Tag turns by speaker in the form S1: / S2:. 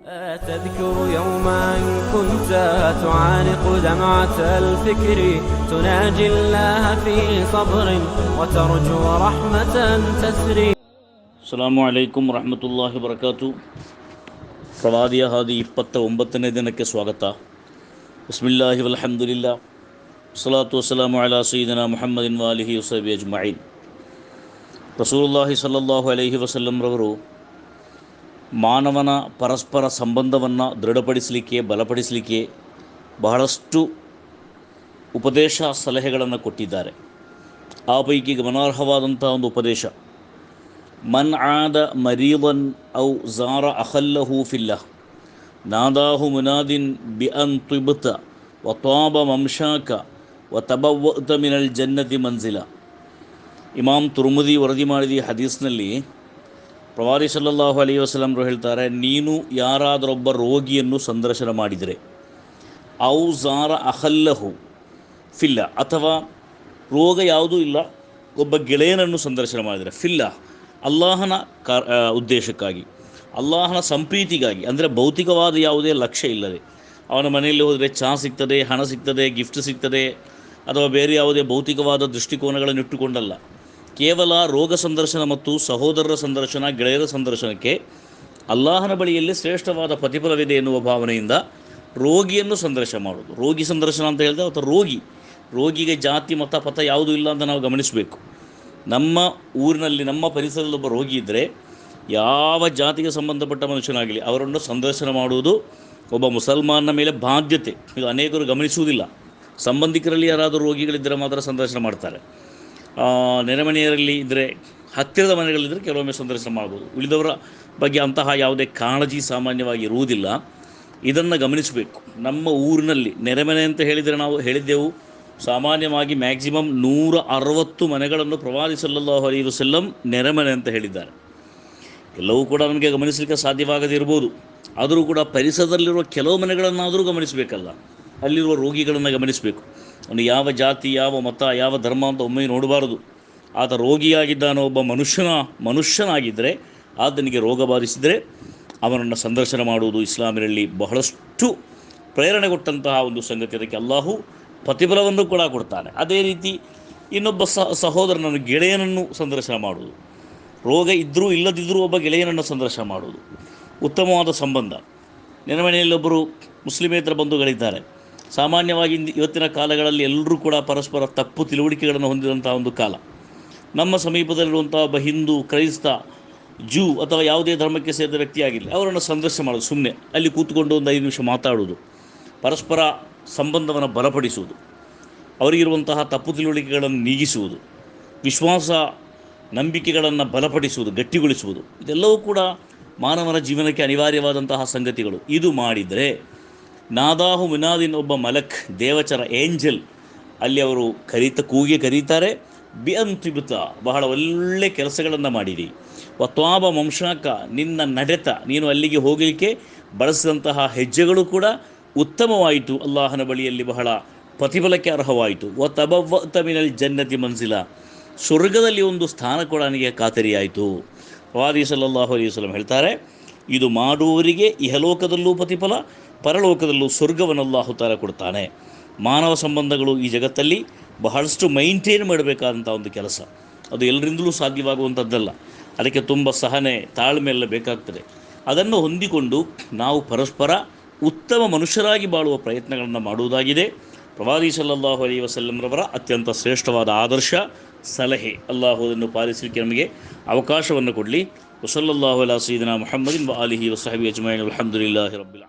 S1: أتذكر يوما كنت تعانق دمعة الفكر تناجي الله في صبر وترجو رحمة تسري
S2: السلام عليكم ورحمة الله وبركاته പ്രവാദിയ ഹാദി ഇപ്പത്തെ ഒമ്പത്തിനെ ദിനക്ക് സ്വാഗത ബിസ്മില്ലാഹി വലഹമുല്ല വസ്സലാത്തു വസ്സലാമു അലാ സീദന മുഹമ്മദിൻ വാലിഹി വസബി അജ്മഈൻ റസൂലുള്ളാഹി സ്വല്ലല്ലാഹു അലൈഹി വസല്ലം റവറു ಮಾನವನ ಪರಸ್ಪರ ಸಂಬಂಧವನ್ನು ದೃಢಪಡಿಸಲಿಕ್ಕೆ, ಬಲಪಡಿಸಲಿಕ್ಕೆ ಬಹಳಷ್ಟು ಉಪದೇಶ ಸಲಹೆಗಳನ್ನು ಕೊಟ್ಟಿದ್ದಾರೆ. ಆ ಪೈಕಿ ಗಮನಾರ್ಹವಾದಂಥ ಒಂದು ಉಪದೇಶ, ಮನ್ ಆದ ಮರೀವನ್ ಔ ಝಾರ ಅಹಲ್ಲ ಫಿಲ್ಲ ನಾದಾಹು ಮುನಾದಿನ್ ಬಿ ಅನ್ ತುಬತ, ವ ತ್ವಾಬ ಮಂಶಾಕ ವ ತಬವ್ವ ಮಿನಲ್ ಜನ್ನತಿ ಮಂಜಿಲ ಇಮಾಮ್ ತುರ್ಮುದಿ ವರದಿ ಮಾಡಿದ ಹದೀಸ್ನಲ್ಲಿ ಪ್ರವಾದಿ ಸಲ್ಲಲ್ಲಾಹು ಅಲಿ ವಸಲಂರು ಹೇಳ್ತಾರೆ, ನೀನು ಯಾರಾದರೊಬ್ಬ ರೋಗಿಯನ್ನು ಸಂದರ್ಶನ ಮಾಡಿದರೆ, ಔ ಝಾರ ಅಹಲ್ಲಹು ಫಿಲ್ಲ, ಅಥವಾ ರೋಗ ಯಾವುದೂ ಇಲ್ಲ, ಒಬ್ಬ ಗೆಳೆಯನನ್ನು ಸಂದರ್ಶನ ಮಾಡಿದರೆ, ಫಿಲ್ಲ, ಅಲ್ಲಾಹನ ಕ ಉದ್ದೇಶಕ್ಕಾಗಿ, ಅಲ್ಲಾಹನ ಸಂಪ್ರೀತಿಗಾಗಿ, ಅಂದರೆ ಭೌತಿಕವಾದ ಯಾವುದೇ ಲಕ್ಷ್ಯ ಇಲ್ಲದೆ, ಅವನ ಮನೆಯಲ್ಲಿ ಹೋದರೆ ಚಹಾ ಸಿಗ್ತದೆ, ಹಣ ಸಿಗ್ತದೆ ಗಿಫ್ಟ್ ಸಿಗ್ತದೆ, ಅಥವಾ ಬೇರೆ ಯಾವುದೇ ಭೌತಿಕವಾದ ದೃಷ್ಟಿಕೋನಗಳನ್ನು ಇಟ್ಟುಕೊಂಡಲ್ಲ ಕೇವಲ ರೋಗ ಸಂದರ್ಶನ ಮತ್ತು ಸಹೋದರರ ಸಂದರ್ಶನ, ಗೆಳೆಯರ ಸಂದರ್ಶನಕ್ಕೆ ಅಲ್ಲಾಹನ ಬಳಿಯಲ್ಲಿ ಶ್ರೇಷ್ಠವಾದ ಪ್ರತಿಫಲವಿದೆ ಎನ್ನುವ ಭಾವನೆಯಿಂದ ರೋಗಿಯನ್ನು ಸಂದರ್ಶನ ಮಾಡೋದು ರೋಗಿ ಸಂದರ್ಶನ ಅಂತ ಹೇಳಿದ್ರೆ ಅಥವಾ ರೋಗಿ, ರೋಗಿಗೆ ಜಾತಿ, ಮತ, ಪಥ ಯಾವುದೂ ಇಲ್ಲ ಅಂತ ನಾವು ಗಮನಿಸಬೇಕು. ನಮ್ಮ ಊರಿನಲ್ಲಿ, ನಮ್ಮ ಪರಿಸರದಲ್ಲಿ ಒಬ್ಬ ರೋಗಿ ಇದ್ದರೆ ಯಾವ ಜಾತಿಗೆ ಸಂಬಂಧಪಟ್ಟ ಮನುಷ್ಯನಾಗಲಿ ಅವರನ್ನು ಸಂದರ್ಶನ ಮಾಡುವುದು ಒಬ್ಬ ಮುಸಲ್ಮಾನನ ಮೇಲೆ ಬಾಧ್ಯತೆ. ಇದು ಅನೇಕರು ಗಮನಿಸುವುದಿಲ್ಲ. ಸಂಬಂಧಿಕರಲ್ಲಿ ಯಾರಾದರೂ ರೋಗಿಗಳಿದ್ದರೆ ಮಾತ್ರ ಸಂದರ್ಶನ ಮಾಡ್ತಾರೆ. ನೆರೆಮನೆಯರಲ್ಲಿ ಇದ್ದರೆ ಹತ್ತಿರದ ಮನೆಗಳಿದ್ದರೆ ಕೆಲವೊಮ್ಮೆ ಸಂದರ್ಶನ ಮಾಡ್ಬೋದು. ಉಳಿದವರ ಬಗ್ಗೆ ಅಂತಹ ಯಾವುದೇ ಕಾಳಜಿ ಸಾಮಾನ್ಯವಾಗಿ ಇರುವುದಿಲ್ಲ. ಇದನ್ನು ಗಮನಿಸಬೇಕು. ನಮ್ಮ ಊರಿನಲ್ಲಿ ನೆರೆಮನೆ ಅಂತ ಹೇಳಿದರೆ ನಾವು ಹೇಳಿದ್ದೆವು. ಸಾಮಾನ್ಯವಾಗಿ ಮ್ಯಾಕ್ಸಿಮಮ್ ನೂರ ಅರವತ್ತು ಮನೆಗಳನ್ನು ಪ್ರವಾದಿ ಸಲ್ಲಲ್ಲಾಹು ಅಲೈಹಿ ವಸಲ್ಲಂ ನೆರೆಮನೆ ಅಂತ ಹೇಳಿದ್ದಾರೆ. ಎಲ್ಲವೂ ಕೂಡ ನಮಗೆ ಗಮನಿಸಲಿಕ್ಕೆ ಸಾಧ್ಯವಾಗದಿರ್ಬೋದು ಆದರೂ ಕೂಡ ಪರಿಸರದಲ್ಲಿರುವ ಕೆಲವು ಮನೆಗಳನ್ನಾದರೂ ಗಮನಿಸಬೇಕಲ್ಲ. ಅಲ್ಲಿರುವ ರೋಗಿಗಳನ್ನು ಗಮನಿಸಬೇಕು. ಅವನು ಯಾವ ಜಾತಿ, ಯಾವ ಮತ, ಯಾವ ಧರ್ಮ ಅಂತ ಒಮ್ಮೆ ನೋಡಬಾರದು. ಆತ ರೋಗಿಯಾಗಿದ್ದಾನೋ, ಒಬ್ಬ ಮನುಷ್ಯನ, ಮನುಷ್ಯನಾಗಿದ್ದರೆ ಆತನಿಗೆ ರೋಗ ಬಾರಿಸಿದರೆ ಅವನನ್ನು ಸಂದರ್ಶನ ಮಾಡುವುದು ಇಸ್ಲಾಮಿನಲ್ಲಿ ಬಹಳಷ್ಟು ಪ್ರೇರಣೆ ಕೊಟ್ಟಂತಹ ಒಂದು ಸಂಗತಿ. ಅದಕ್ಕೆ ಅಲ್ಲಾಹು ಪ್ರತಿಫಲವನ್ನು ಕೂಡ ಕೊಡ್ತಾನೆ. ಅದೇ ರೀತಿ ಇನ್ನೊಬ್ಬ ಸಹ, ಸಹೋದರನನ್ನು, ಗೆಳೆಯನನ್ನು ಸಂದರ್ಶನ ಮಾಡುವುದು. ರೋಗ ಇದ್ದರೂ ಇಲ್ಲದಿದ್ದರೂ ಒಬ್ಬ ಗೆಳೆಯನನ್ನು ಸಂದರ್ಶನ ಮಾಡುವುದು. ಉತ್ತಮವಾದ ಸಂಬಂಧ. ನೆನಮನೆಯಲ್ಲಿ ಒಬ್ಬರು ಮುಸ್ಲಿಮೇತರ ಬಂಧುಗಳಿದ್ದಾರೆ. ಸಾಮಾನ್ಯವಾಗಿ ಇವತ್ತಿನ ಕಾಲಗಳಲ್ಲಿ ಎಲ್ಲರೂ ಕೂಡ ಪರಸ್ಪರ ತಪ್ಪು ತಿಳುವಳಿಕೆಗಳನ್ನು ಹೊಂದಿದಂಥ ಒಂದು ಕಾಲ. ನಮ್ಮ ಸಮೀಪದಲ್ಲಿರುವಂಥ ಒಬ್ಬ ಹಿಂದೂ, ಕ್ರೈಸ್ತ, ಜೂ ಅಥವಾ ಯಾವುದೇ ಧರ್ಮಕ್ಕೆ ಸೇರಿದ ವ್ಯಕ್ತಿಯಾಗಿಲ್ಲ ಅವರನ್ನು ಸಂದರ್ಶನ ಮಾಡೋದು ಸುಮ್ಮನೆ ಅಲ್ಲಿ ಕೂತ್ಕೊಂಡು ಒಂದು ಐದು ನಿಮಿಷ ಮಾತಾಡುವುದು ಪರಸ್ಪರ ಸಂಬಂಧವನ್ನು ಬಲಪಡಿಸುವುದು ಅವರಿಗಿರುವಂತಹ ತಪ್ಪು ತಿಳುವಳಿಕೆಗಳನ್ನು ನೀಗಿಸುವುದು, ವಿಶ್ವಾಸ, ನಂಬಿಕೆಗಳನ್ನು ಬಲಪಡಿಸುವುದು, ಗಟ್ಟಿಗೊಳಿಸುವುದು, ಇದೆಲ್ಲವೂ ಕೂಡ ಮಾನವನ ಜೀವನಕ್ಕೆ ಅನಿವಾರ್ಯವಾದಂತಹ ಸಂಗತಿಗಳು. ಇದು ಮಾಡಿದರೆ ನಾದಾಹು ಮುನಾದಿನ್ ಒಬ್ಬ ಮಲಕ್, ದೇವಚರ ಏಂಜಲ್. ಅಲ್ಲಿ ಅವರು ಕರೀತ, ಕೂಗಿ ಕರೀತಾರೆ. ಬಿ ಬಹಳ ಒಳ್ಳೆ ಕೆಲಸಗಳನ್ನು ಮಾಡಿರಿ. ವತ್ವಾಬ ವಂಶಾಕ, ನಿನ್ನ ನಡೆತ, ನೀನು ಅಲ್ಲಿಗೆ ಹೋಗಲಿಕ್ಕೆ ಬಳಸಿದಂತಹ ಹೆಜ್ಜೆಗಳು ಕೂಡ ಉತ್ತಮವಾಯಿತು. ಅಲ್ಲಾಹನ ಬಳಿಯಲ್ಲಿ ಬಹಳ ಪ್ರತಿಫಲಕ್ಕೆ ಅರ್ಹವಾಯಿತು. ವ ತಬವ್ವ ತಮಿನಲ್ಲಿ ಜನ್ನತಿ ಮನ್ಸಿಲ ಸ್ವರ್ಗದಲ್ಲಿ ಒಂದು ಸ್ಥಾನ ಕೂಡ ನನಗೆ ಖಾತರಿಯಾಯಿತು. ಪ್ರವಾದಿ ಸಲ್ಲಾಹು ಅಲೈಹಿ ಹೇಳ್ತಾರೆ, ಇದು ಮಾಡುವವರಿಗೆ ಇಹಲೋಕದಲ್ಲೂ ಪ್ರತಿಫಲ ಪರಲೋಕದಲ್ಲೂ ಸ್ವರ್ಗವನ್ನು ಅಲ್ಲಾಹು ತಾಲ ಕೊಡ್ತಾನೆ. ಮಾನವ ಸಂಬಂಧಗಳು ಈ ಜಗತ್ತಲ್ಲಿ ಬಹಳಷ್ಟು ಮೈಂಟೈನ್ ಮಾಡಬೇಕಾದಂಥ ಒಂದು ಕೆಲಸ. ಅದು ಎಲ್ಲರಿಂದಲೂ ಸಾಧ್ಯವಾಗುವಂಥದ್ದಲ್ಲ. ಅದಕ್ಕೆ ತುಂಬ ಸಹನೆ, ತಾಳ್ಮೆ ಎಲ್ಲ ಬೇಕಾಗ್ತದೆ. ಅದನ್ನು ಹೊಂದಿಕೊಂಡು ನಾವು ಪರಸ್ಪರ ಉತ್ತಮ ಮನುಷ್ಯರಾಗಿ ಬಾಳುವ ಪ್ರಯತ್ನಗಳನ್ನು ಮಾಡುವುದಾಗಿದೆ. ಪ್ರವಾದಿ ಸಲ್ಲಲ್ಲಾಹು ಅಲೈಹಿ ವಸಲ್ಲಂರವರ ಅತ್ಯಂತ ಶ್ರೇಷ್ಠವಾದ ಆದರ್ಶ, ಸಲಹೆ. ಅಲ್ಲಾಹುವುದನ್ನು ಪಾಲಿಸಲಿಕ್ಕೆ ನಮಗೆ ಅವಕಾಶವನ್ನು ಕೊಡಲಿ. ವಸಲ್ಲಲ್ಲಾಹು ಅಲಾ ಸೀದನ ಮೊಹಮ್ಮದಿನ್ ವ ಅಲಿಹಿ ವಸಹಬಿ ಅಜ್ಮಾಯಿನ್. ಅಲ್ಹಮ್ದುಲಿಲ್ಲಾಹಿ ರಬ್ಬಿಲ್